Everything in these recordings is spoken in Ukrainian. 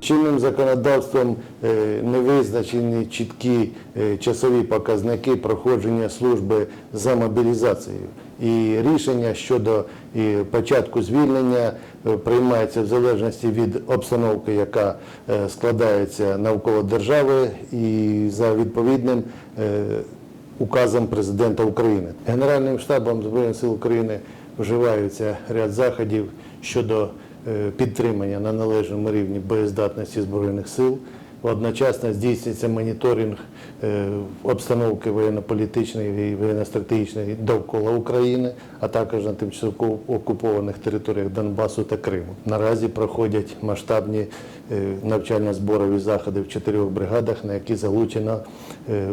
Чинним законодавством е, не визначені чіткі е, часові показники проходження служби за мобілізацією. І рішення щодо початку звільнення е, приймається в залежності від обстановки, яка складається навколо держави, і за відповідним указом президента України. Генеральним штабом Збройних сил України вживаються ряд заходів щодо підтримання на належному рівні боєздатності збройних сил. Одночасно здійснюється моніторинг е, обстановки воєнно-політичної і воєнно-стратегічної довкола України, а також на тимчасово окупованих територіях Донбасу та Криму. Наразі проходять масштабні е, навчально-зборові заходи в чотирьох бригадах, на які залучено е,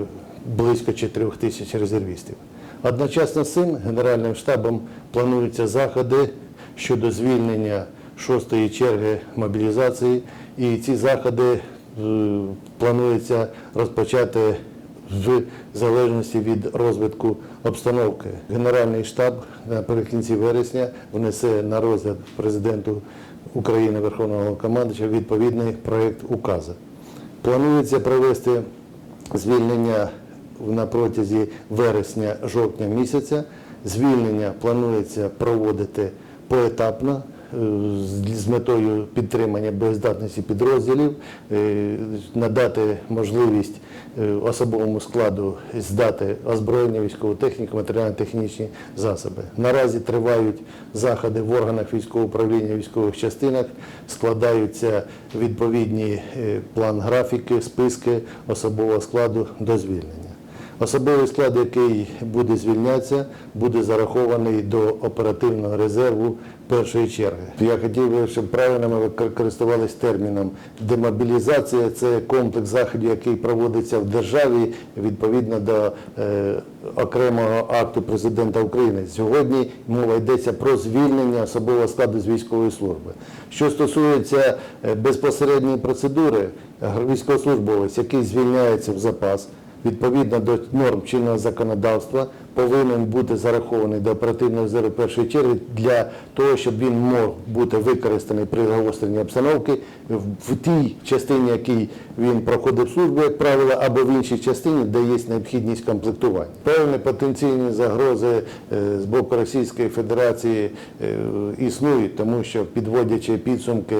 близько 4 тисяч резервістів. Одночасно з цим Генеральним штабом плануються заходи щодо звільнення шостої черги мобілізації, і ці заходи е, планується розпочати в залежності від розвитку обстановки. Генеральний штаб наприкінці вересня внесе на розгляд президенту України Верховного командувача відповідний проєкт указу. Планується провести звільнення на протязі вересня-жовтня місяця. Звільнення планується проводити поетапно з- з метою підтримання боєздатності підрозділів, е, надати можливість е, особовому складу здати озброєння, військову техніку, матеріально-технічні засоби. Наразі тривають заходи в органах військового управління військових частинах, складаються відповідні е, план графіки, списки особового складу до звільнення. Особовий склад, який буде звільнятися, буде зарахований до оперативного резерву першої черги. Я хотів би, щоб правильно ми користувалися терміном демобілізація. Це комплекс заходів, який проводиться в державі відповідно до е, окремого акту президента України. Сьогодні мова йдеться про звільнення особового складу з військової служби. Що стосується е, безпосередньої процедури, військовослужбовець, який звільняється в запас. Відповідно до норм чинного законодавства повинен бути зарахований до оперативного резерву першої черги для того, щоб він мог бути використаний при загостренні обстановки в- тій частині, якій він проходив службу, як правило, або в іншій частині, де є необхідність комплектування. Певні потенційні загрози е, з боку Російської Федерації е, існують, тому що підводячи підсумки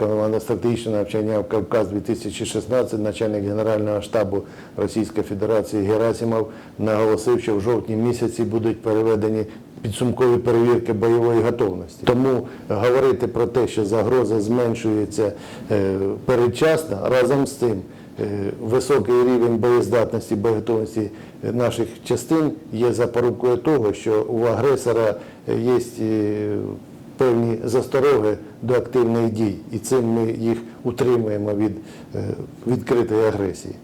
командно-стратегічного навчання в Кавказ 2016 начальник Генерального штабу Російської Федерації Герасимов наголосив, що в жовтні місяці будуть переведені підсумкові перевірки бойової готовності. Тому говорити про те, що загроза зменшується е, передчасно, разом з тим е, високий рівень боєздатності, боєготовності наших частин є запорукою того, що у агресора є е, певні застороги до активних дій, і цим ми їх утримуємо від відкритої агресії.